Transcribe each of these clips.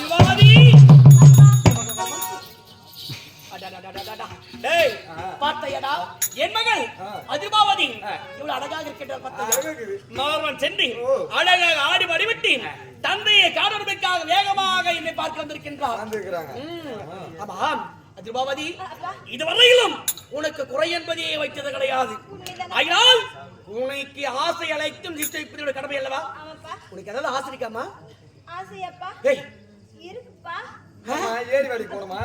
அதிவாதி அடடடடடடா. டேய், பார்த்தையடா என் மகள் அதிர்பாவதி. இவ்வளவு அழகாக இருக்குது. மார்வன் சென்று. அழகாக ஆடி வடிவிட்டு தந்தையை காணுவதற்காக வேகமாக என்னை பார்க்க வந்திருக்கின்றார். வந்திருக்கிறாங்க. ம். ஆமாம் அதிர்பாவதி இதுவரையிலும் உனக்கு குறை என்பதே வைத்தது கிடையாது. ஆகினால் உனக்கு ஆசை அழைத்தும் நிச்சயிப்பதோட கடமை அல்லவா? உனக்கு ஏதாவது ஆசை இருக்காமா? ஏய் இருக்குப்பா. ஆமா, ஏரி வேலைக்கு போகணுமா?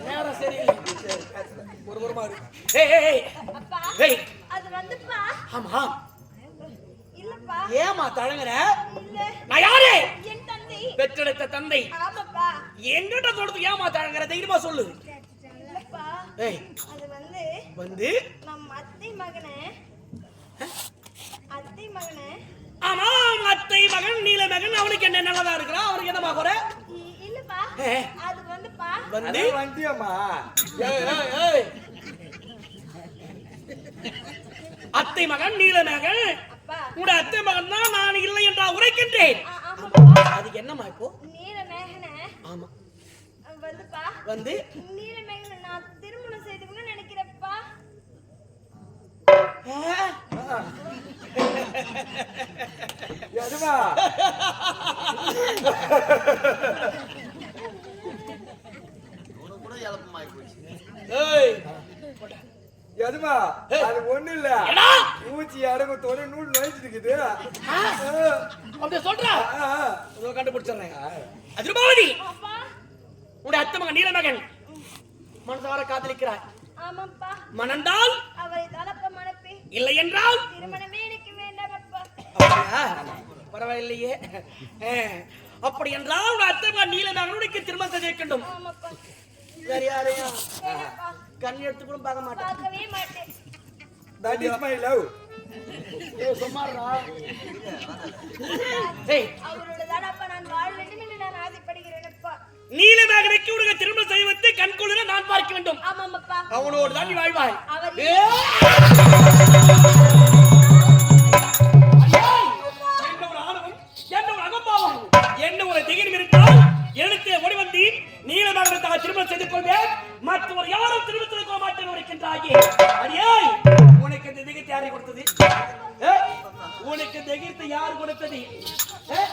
நேரம் சரியில்லை. ஒரு ஒரு மாதிரி ஏய் ஏய், ஏய். அப்பா ஏய். அது வந்துப்பா. ஆமா. இல்லப்பா. ஏமா தழங்குற? நான் யாரு? என் தந்தை. பெற்றெடுத்த தந்தை. ஆமாப்பா. என்கிட்ட சொல்றது? ஏமா தழங்குற? தைரியமா சொல்லு. இல்லப்பா. ஏய். அது வந்து வந்து? நம் அத்தை மகனை அத்தை மகனை ஆமா அத்தை மகன் நீல மகன் அவனுக்கு என்ன நல்லதா இருக்கிறான் அவனுக்கு என்னமா குறை. அது வந்துப்பா. வந்து? ஏய். அத்தை மகன் நீல மகன். அப்பா. உங்க அத்தை மகன் தான் நான் இல்லை என்றா உரைக்கின்றேன். ஆ, ஆமாப்பா. அதுக்கு என்னமா இப்போ? நீல மேகனை. ஆமா. வந்துப்பா. வந்து? நீல மேகனை நான் திருமணம் செய்துக்கணும்னு நினைக்கிறேன்ப்பா ஆ, எதுமா? ஏய். எதுமா? அது ஒண்ணும் இல்ல. ஏடா ஊசி அடங்கத்தோட நூல் நுழைஞ்சிட்டு இருக்குது. அப்படி சொல்றா? கண்டுபிடிச்சிடுறேன். அதிர்பாவதி அப்பா உடைய அத்தை மகன் நீல மகன். மனசார காதலிக்கிறாய். ஆமாப்பா. மணந்தால் அவரை தலப்ப மணப்பி இல்லை என்றால் திருமணமே அப்படியா? பரவாயில்லையே. அப்படி என்றால் உன் அத்தை மகன் நீல மகனுக்கு திருமணம் செய்ய வேண்டும் ஆமாப்பா. வேற யாரையும் கண் எடுத்து கூட பார்க்க மாட்டேன். பார்க்கவே மாட்டேன். That is my love. ஏய், சும்மாடுறா. ஏய், அவரோட தானப்பா நான் வாழ வேண்டும் என்று நான் ஆசைப்படுகிறேன் அப்பா நீல மகனுக்கு உனக்கு திருமணம் செய்வதை கண் குளிர நான் பார்க்க வேண்டும். அவனோடு தான் நீ வாழ்வாய். செய்து கொள்வேன் மற்றவர் யாரும் திருமணம் செய்து கொள்ள மாட்டேன் உரைக்கின்றாயே அடியாய் உனக்கு இந்த திகத்தை யாரை கொடுத்தது? உனக்கு திகத்தை யார் கொடுத்தது? ஏ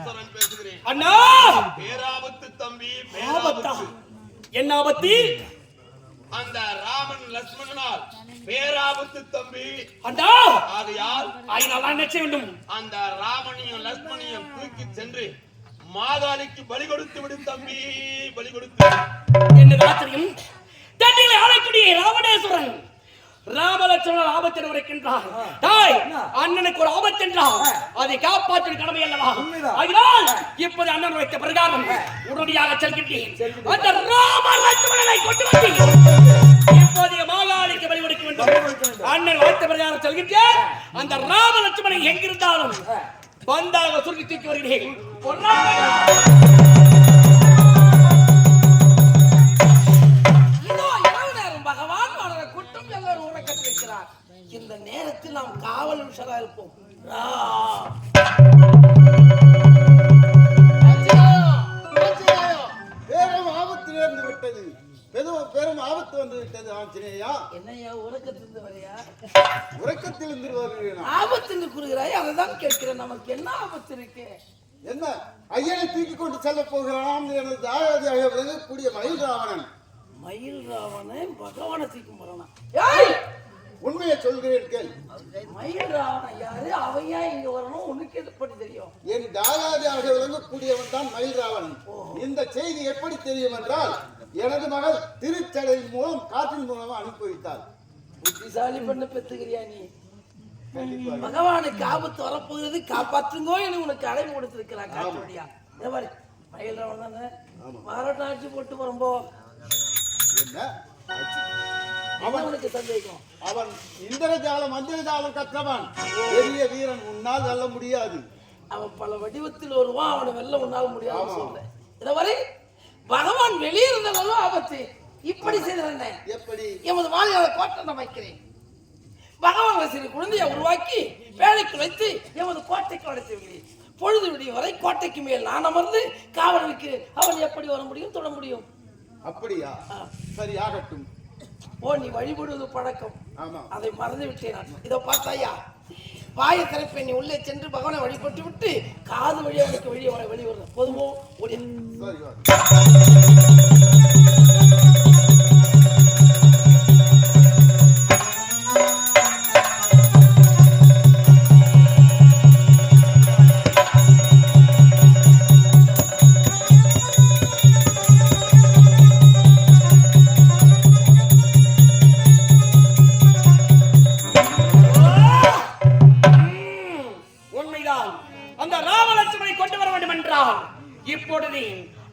ராமணேஸ்வரன் பேசுகிறேன். அண்ணா! பேராபத்து தம்பி ஆபத்தா? என்ன ஆபத்து? அந்த ராமன் லட்சுமணனால் பேராபத்து தம்பி. அண்ணா! ஆகையால் ஆயினால் நான் நிச்சயம் வேண்டும்? அந்த ராமனையும் லட்சுமணியும் தூக்கி சென்று மாதாளிக்கு பலி கொடுத்து விடு தம்பி பலி கொடுத்து. என்ன ஆச்சரியம் தட்டிகளை ஆளக்கூடிய ராவணேஸ்வரன் ராமலட்சுமணன் ஆபத்தில் உரைக்கின்றார். தாய் அண்ணனுக்கு ஒரு ஆபத்து என்றால் அதை காப்பாற்றும் கடமை அல்லவா. அதனால் இப்போது அண்ணன் வைத்த பிரகாரம் உடனடியாக செல்கின்றேன். அந்த ராமலட்சுமணனை கொண்டு வந்து இப்போதைய மாகாளிக்கு பலி கொடுக்க வேண்டும். அண்ணன் வைத்த பிரகாரம் செல்கின்றேன். அந்த ராமலட்சுமணன் எங்கிருந்தாலும் பந்தாக சுருக்கி தூக்கி வருகிறேன். ரா. பெரும் ஆபத்து நேர்ந்து விட்டது. பெரும் பெரும் ஆபத்து வந்து விட்டது ஆஞ்சநேயா. என்னய்யா உறக்கத்திலிருந்து வரையா? உறக்கத்தில் இருந்து வருகிறேன்? ஆபத்துன்னு கூறுகிறாய் அதை தான் கேட்கிறேன். நமக்கு என்ன ஆபத்து இருக்கு? என்ன? ஐயனை தூக்கி கொண்டு செல்ல போகிறான் எனது தாயாதியாக விளங்கக்கூடிய மயில் ராவணன். மயில் ராவணன் பகவானை தூக்கி போறானா. ஏய்! உண்மையை சொல்கிறேன் கேள். யாரு ஏன் இங்க வரணும் உனக்கு எப்படி தெரியும்? என் தாயாதியாக விளங்கக்கூடியவன் தான் மயில் ராவணன் இந்த செய்தி எப்படி தெரியும் என்றால் எனது மகள் திருச்சடையின் மூலம் காற்றின் மூலமா அனுப்பி வைத்தாள் புத்திசாலி பண்ண பெத்துக்கிறியா நீ? பகவானுக்கு ஆபத்து வரப்போகிறது காப்பாற்றுங்கோ என்று உனக்கு அழைப்பு இந்த மாதிரி மயில் ராவணன் தானே? மாறாட்டம் ஆட்சி போட்டு வரும்போ என்ன? அவன் உனக்கு சந்தேகம். அவன் இந்திரஜாலம் மந்திரஜாலம் கற்றவன். பெரிய வீரன் உன்னால் வெல்ல முடியாது. அவன் பல வடிவத்தில் வருவான் அவனை வெல்ல உன்னால் முடியாது சொல்றேன். இதை வரை பகவான் வெளியே இருந்தாலும் ஆபத்து. இப்படி செய்திருந்தேன் எப்படி? எமது மாநில கோட்டை நான் வைக்கிறேன். பகவான் சிறு குழந்தையை உருவாக்கி வேலைக்கு வைத்து எமது கோட்டைக்கு அழைத்து விடுகிறேன். பொழுது விடிய வரை கோட்டைக்கு மேல் நான் அமர்ந்து காவல் வைக்கிறேன் அவன் எப்படி வர முடியும் தொட முடியும்? அப்படியா? சரி ஆகட்டும். ஓ நீ வழிபடுவது பழக்கம். ஆமா. அதை மறந்து விட்டேன் நான். இதோ பார்த்தாயா? வாயை திறப்பேன். நீ உள்ளே சென்று பகவானை வழிபட்டு விட்டு காது வழியா உனக்கு வெளியே வர வெளியே வர. போதுமோ? ஓடி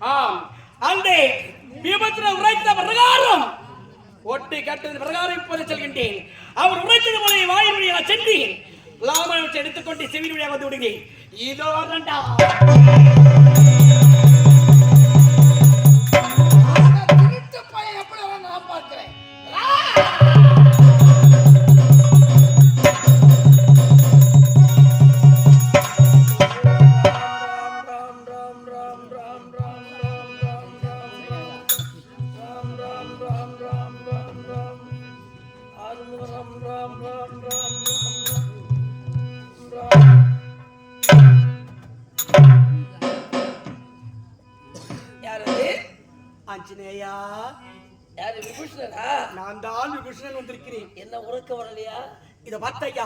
ஆம். அந்த விபத்தில் உரைத்த பிரகாரம் ஒட்டி கட்டது பிரகாரம் இப்போது செல்கின்றேன். அவர் உரைத்தது போல வாயில் வழியாக சென்று லாமத்தை எடுத்துக்கொண்டு செவி வழியாக வந்து விடுகிறேன். இதோ ஆஞ்சநேயா. யாரு விபூஷணனா? நான் தான் விபூஷணன் வந்திருக்கிறேன். என்ன உறக்க வரலையா? இத பார்த்தையா?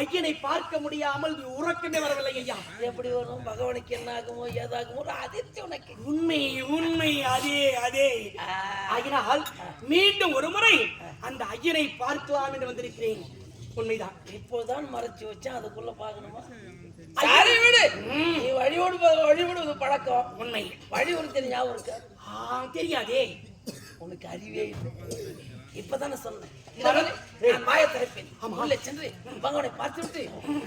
ஐயனை பார்க்க முடியாமல் நீ உறக்கமே வரவில்லை ஐயா. எப்படி வரும்? பகவானுக்கு என்ன ஆகுமோ ஏதாகுமோ அதிர்ச்சி உனக்கு. உண்மை உண்மை அதே அதே. ஆகினால் மீண்டும் ஒரு முறை அந்த ஐயனை பார்க்கலாம் என்று வந்திருக்கிறேன். உண்மைதான். இப்போதான் மறைச்சு வச்சேன் அதுக்குள்ள பார்க்கணுமா? சரி விடு. நீ வழிபடு வழிபடுவது பழக்கம். உண்மை. வழி ஞாபகம் இருக்கா? தெரியாதே. உனக்கு அறிவே இல்லை. இப்பதானே சொன்னேன். வாயை திறப்பேன் உள்ள சென்று பகவானை பார்த்து விட்டு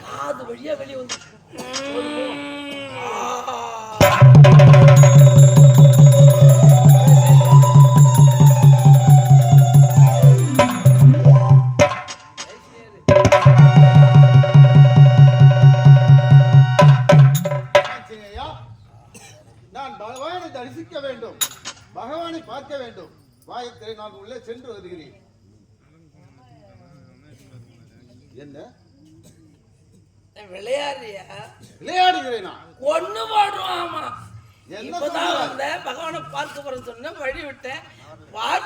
காது வழியா வெளியே வந்து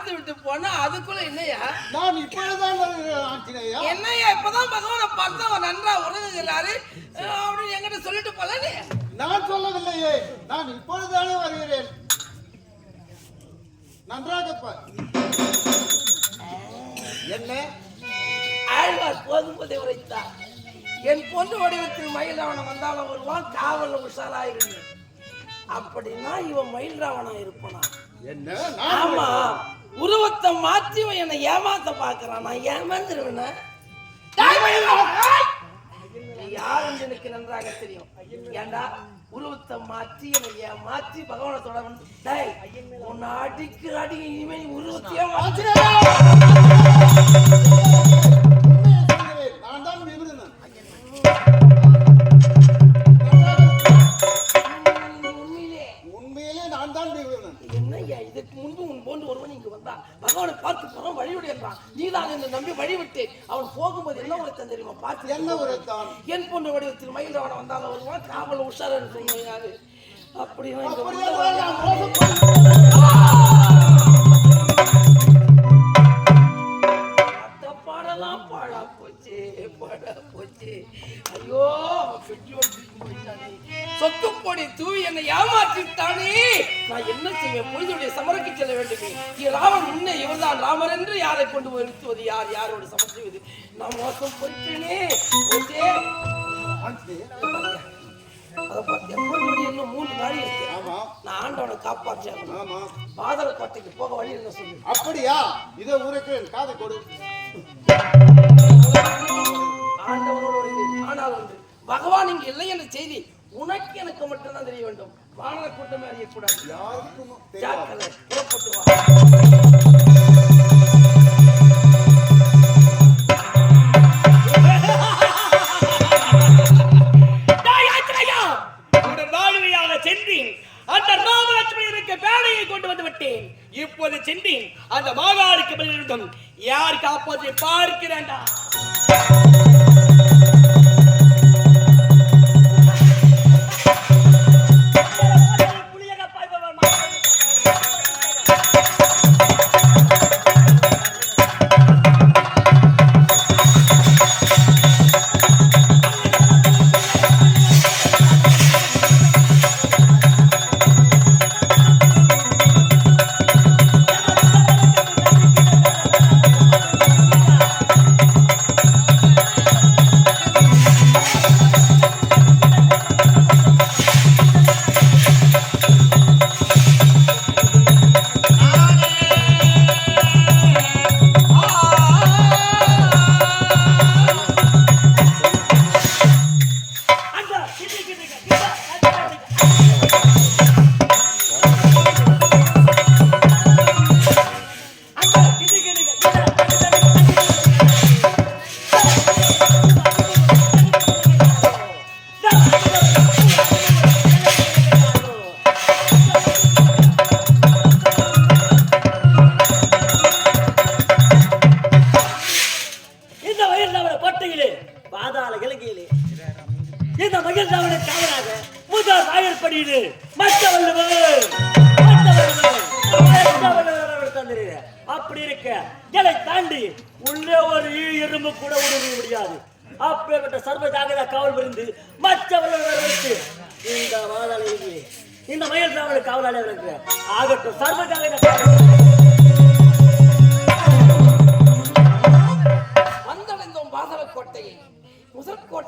பார்த்து விட்டு போனா அதுக்குள்ள என்னையா? நான் இப்பொழுதுதான் ஆஞ்சநேயா. என்னையா? இப்பதான் பகவானை பார்த்தா நன்றா உறங்குகிறாரு. அஹ் அப்படின்னு என்கிட்ட சொல்லிட்டு போல நீ? நான் சொல்லவில்லையே. நான் இப்பொழுதுதானே வருகிறேன். நன்றாக பார். என்ன? ஆழ்வார் போதும்போதே உரைத்தார். என் பொண்ணு வடிவத்தில் மயில்ராவணன் வந்தாலும் வருவான் காவல்ல உஷாராயிருந்து அப்படின்னா இவன் மயில்ராவணா இருப்பானா? என்ன? ஆமா. உருவத்தை மாற்றி என்னை ஏமாத்த பாக்குறான் நான் ஏமாந்துருவேன? யாருன்னு எனக்கு நன்றாக தெரியும்? ஏண்டா? உருவத்தை மாற்றி என்னை ஏமாற்றி பகவானத்தோட வந்து டேய் உன்னை அடிக்கிற அடி இனிமே நீ உருவத்தையே மாற்றி உன் போன்று ஒருவன் இங்கு வந்தான். பகவானை பார்க்க போறான் வழியுடைய என்றான் நீதான் என்று நம்பி வழிவிட்டு அவன் போகும்போது என்ன உரைத்தான் தெரியுமா? பார்த்து என்ன உரைத்தான் என் போன்ற வடிவத்தில் மயில்ராவணன் வந்தாலும் வருவான். காவல் உஷார் என்று சொன்னாரு அப்படின்னா பாழா போச்சு பாழா போச்சு. ஐயோ தூக்கி போயிட்டானே. சொத்து பொடி தூவி என்னை ஏமாற்றிட்டானே நான் என்ன செய்வேன்? பொழுதுடைய சமரக்கு செல்ல வேண்டுமே. ராமன் முன்னே இவர்தான். ராமர் என்று யாரை கொண்டு வருத்துவது யார் யாரோடு சமர்த்துவது நான் மோசம் போயிட்டேனே இன்னும் மூன்று நாள் இருக்கு. நான் ஆண்டவனை காப்பாற்றேன். ஆமா. பாதர கோட்டைக்கு போக வழி என்ன சொல்லு? அப்படியா? இதோ உரைக்கிறேன் காதை கொடு. ஆண்டவனோடு. ஆனால் ஒன்று பகவான் இங்கு இல்லை என்ற செய்தி உனக்கு எனக்கு மட்டும்தான் தெரிய வேண்டும். வானர கூட்டமே அறியக்கூடாது. யாருக்கும் ஜாக்கிரதை புறப்பட்டு வா. டேய் ஆஞ்சநேயா! உடன் வாழ்வையாக சென்று அந்த ராமலட்சுமணனுக்கு வேலையை Oh,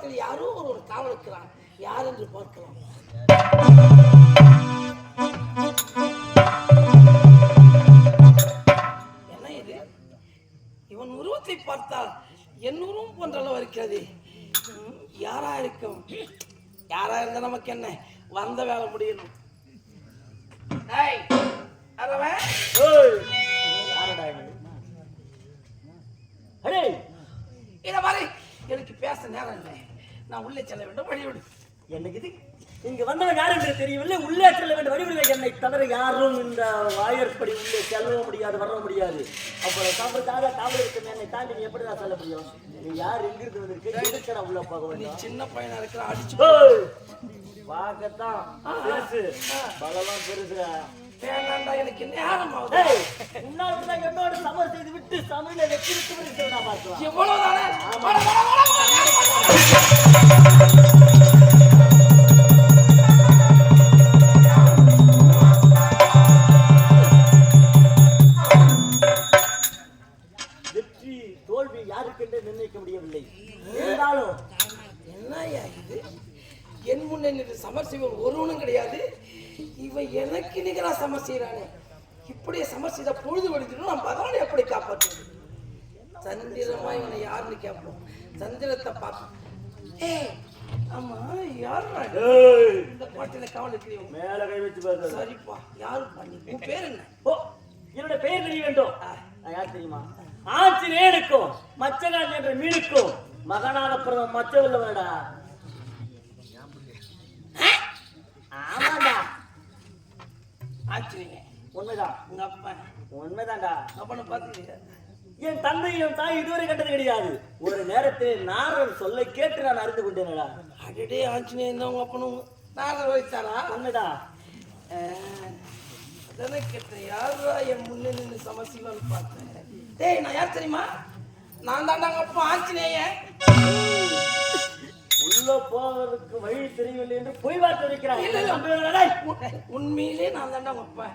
கோட்டையில் யாரோ ஒரு ஒரு காவல் இருக்கிறான் யார் என்று பார்க்கலாம். என்ன இது? இவன் உருவத்தை பார்த்தால் என் உருவம் போன்ற அளவு இருக்கிறது. யாரா இருக்கும்? யாரா இருந்தா நமக்கு என்ன? வந்த வேலை முடியணும் இதை மாதிரி எனக்கு பேச நேரம் இல்லை. நான் உள்ளே செல்ல வேண்டும் வழி விடு. எனக்கு இது இங்க வந்தவன் யார் என்று தெரியவில்லை. உள்ளே செல்ல வேண்டும் வடிவில்லை என்னை தவிர யாரும் இந்த வாயற்படி உள்ளே செல்ல முடியாது வர முடியாது. அப்புறம் காவலுக்காக காவல் இருக்கும் என்னை தாண்டி நீ எப்படி நான் சொல்ல முடியும்? நீ யார் எங்கிருந்து வந்திருக்க? எதுக்கடா உள்ள போக நீ சின்ன பையனா இருக்கிற அடிச்சு பார்க்கத்தான் பெருசு. பலமா பெருசு. வேண்டாம்டா எனக்கு நேரம் ஆகுது. தான் என்னோட சமர் செய்து விட்டு சமையல வெற்றி விட்டு பார்க்கலாம். முன்னே நின்று சமர் செய்வன் ஒருவனும் கிடையாது. இவன் எனக்கு நிகரா சமர் செய்யறானே இப்படியே சமர் செய்த பொழுது வடிஞ்சிடும் நான் பகவானை எப்படி காப்பாற்றுவது? சந்திரமா இவனை யாருன்னு கேட்போம். சந்திரத்தை பார்ப்போம். ஏய் ஆமா யாருடா இந்த பாட்டில கவலை இருக்கிறீங்க மேல கை வச்சு பார்க்க சரிப்பா யாரு பண்ணி உன் பேர் என்ன? ஓ என்னோட பெயர் தெரிய வேண்டும் நான் யார் தெரியுமா? ஆஞ்சநேயனுக்கும் மச்சகாஜ் என்ற மீனுக்கும் மகனாக பிறந்த மச்ச உள்ளவனடா ஆச்சரியம் உண்மைதான். உங்க அப்பா. உண்மைதான்டா. அப்பனை பார்த்துக்கிறியா என் தந்தையும் தாய் இதுவரை கண்டது கிடையாது. ஒரு நேரத்தில் நாரர் சொல்லை கேட்டு நான் அறிந்து கொண்டேனடா. அடடே ஆஞ்சநேயன் தான் உங்க அப்பனும். நாரதர் வைத்தாரா உண்மைதான் அதானே கேட்டேன். யாரா என் முன்னே நின்று சமசிவான்னு பார்த்தேன்? டேய் நான் யார் தெரியுமா? நான் தாண்டாங்க அப்பா ஆஞ்சநேயன். உள்ள போவதற்கு வழி தெரியவில்லை என்று பொய் வார்த்தை? உ- உண்மையிலே நான் தாண்டாங்க அப்பா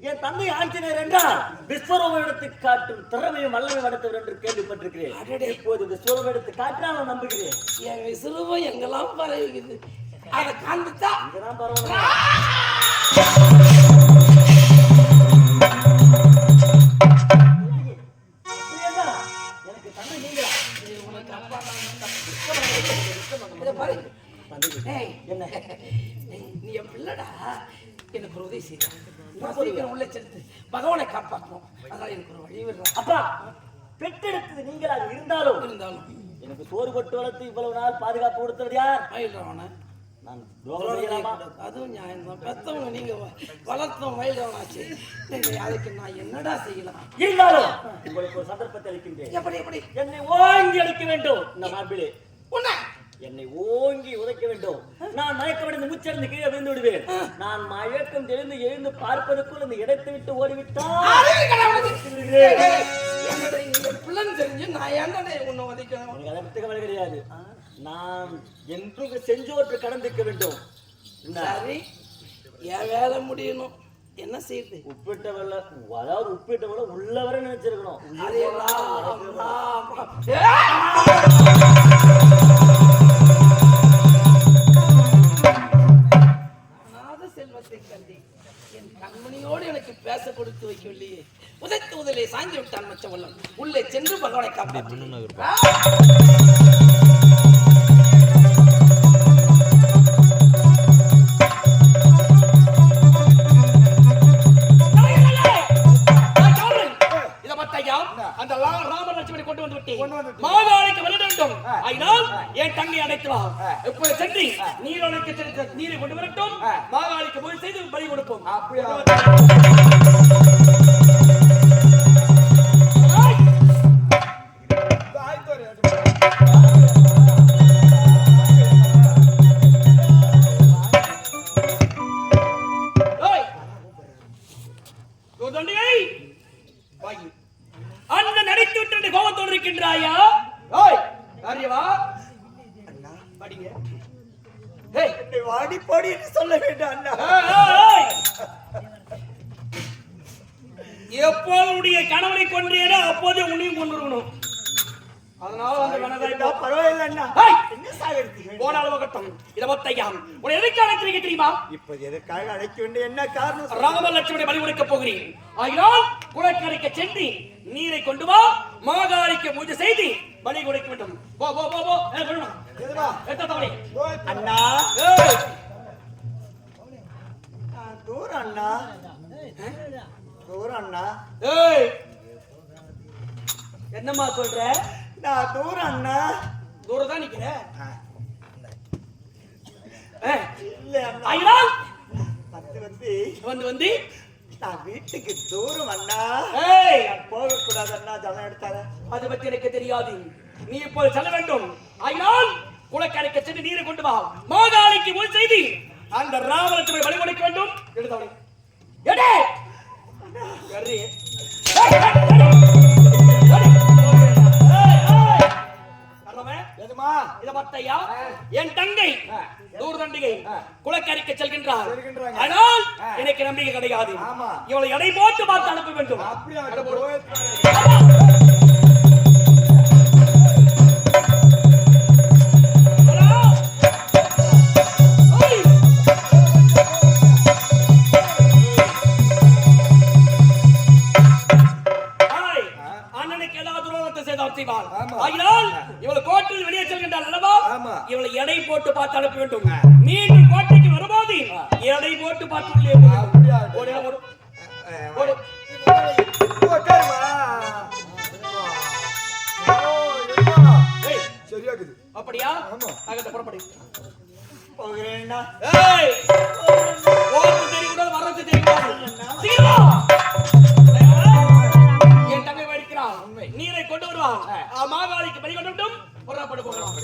என் தந்தை ஆஞ்சநேயர் என்றால் விஸ்வரூபம் எடுத்து காட்டும் திறமையும் வல்லமை படைத்தவர் என்று கேள்விப்பட்டிருக்கிறேன். இப்போது விஸ்வரூபம் எடுத்து காட்டாம நம்புகிறேன். என் விசுறுவம் எங்கெல்லாம் பரவிக்குது? அதை காண்பித்தா இதுதான் பரவாயில்ல. என்ன? நீ என் பிள்ளடா. எனக்கு ஒரு உதவி செய்ய. நான் சீக்கிரம் உள்ள செலுத்து பகவானை காப்பாற்றணும் அதான் எனக்கு ஒரு வழி விடுறான் அப்பா பெற்றெடுத்தது நீங்களாக இருந்தாலும் இருந்தாலும். எனக்கு சோறு போட்டு வளர்த்து இவ்வளவு நாள் பாதுகாப்பு கொடுத்தது யார்? மயில்றவனை நான் செய்யலாமா? அதுவும் நியாயம் தான் பெத்தவங்க நீங்க வ- வளர்த்தவங்க மயில்றவனாச்சு நீங்க அதுக்கு நான் என்னடா செய்யலாம்? இருந்தாலும் உங்களுக்கு ஒரு சந்தர்ப்பத்தை அளிக்கின்றேன். எப்படி எப்படி? என்னை ஓங்கி அடிக்க வேண்டும். இந்த மார்பிலே. உன்ன என்னை ஓங்கி உதைக்க வேண்டும். நான் மயக்கமடைந்து மூச்சடைந்து கீழே விழுந்து விடுவேன். நான் மயக்கம் தெரிந்து எழுந்து பார்ப்பதற்குள் இந்த இடத்தை விட்டு கவலை கிடையாது. நான் என்றும் செஞ்சோற்று கடந்திருக்க வேண்டும். சரி. என் வேலை முடியணும். என்ன செய்யுது உப்பிட்ட வெள்ள அதாவது உப்பிட்ட வெள்ள உள்ளவரை நினைச்சிருக்கணும். அப்படி காப்பாற்று இருப்பான் அழைக்க வேண்டிய என்ன காரணம் சொல்லு. ராம லட்சுமணை பலி கொடுக்க போகிறேன். ஆகினால் குளக்கரைக்கு சென்று நீரை கொண்டு வா மாகாளிக்கு பூஜை செய்து பலி கொடுக்க வேண்டும். போ போ போ போ. அண்ணா. தூரம் அண்ணா. தூரம் அண்ணா. ஏய். என்னம்மா சொல்ற? நான் தூரம் அண்ணா. தூரம் தான் நிக்கிற இல்ல அண்ணா. ஆயினால் வந்து. வந்து வந்து. நான் வீட்டுக்கு தூரம் அண்ணா. போகக்கூடாது அண்ணா ஜலம் எடுத்தார அது பற்றி எனக்கு தெரியாது. நீ இப்போது செல்ல வேண்டும். ஆயினால் குளக்கரைக்கு சென்று நீரை கொண்டு வா. மாதாளிக்கு ஒரு செய்தி. அந்த ராமலட்சுமி வழி கொடுக்க வேண்டும். எடுத்தவனை எடே! இத பார்த்தையா? என் தங்கை தூர்தண்டிகை குளக்கரைக்கு செல்கின்றார். ஆனால் எனக்கு நம்பிக்கை கிடையாது. இவளை எடை போட்டு பார்த்து அனுப்ப வேண்டும். எடை போட்டு பார்த்து அனுப்ப வேண்டும் மீண்டும் கோட்டைக்கு வரும்போது எடை போட்டு பார்த்து வேண்டும். அப்படியா? அகத்த புறப்படு. போகிறேன்னா தெரியக்கூடாது வர்றது தெரியக்கூடாது. என் தங்கை நீரை கொண்டு வருவான். ஆ, மாகாளிக்கு பறி கொண்டு விட்டும் புறப்படு போகலாம்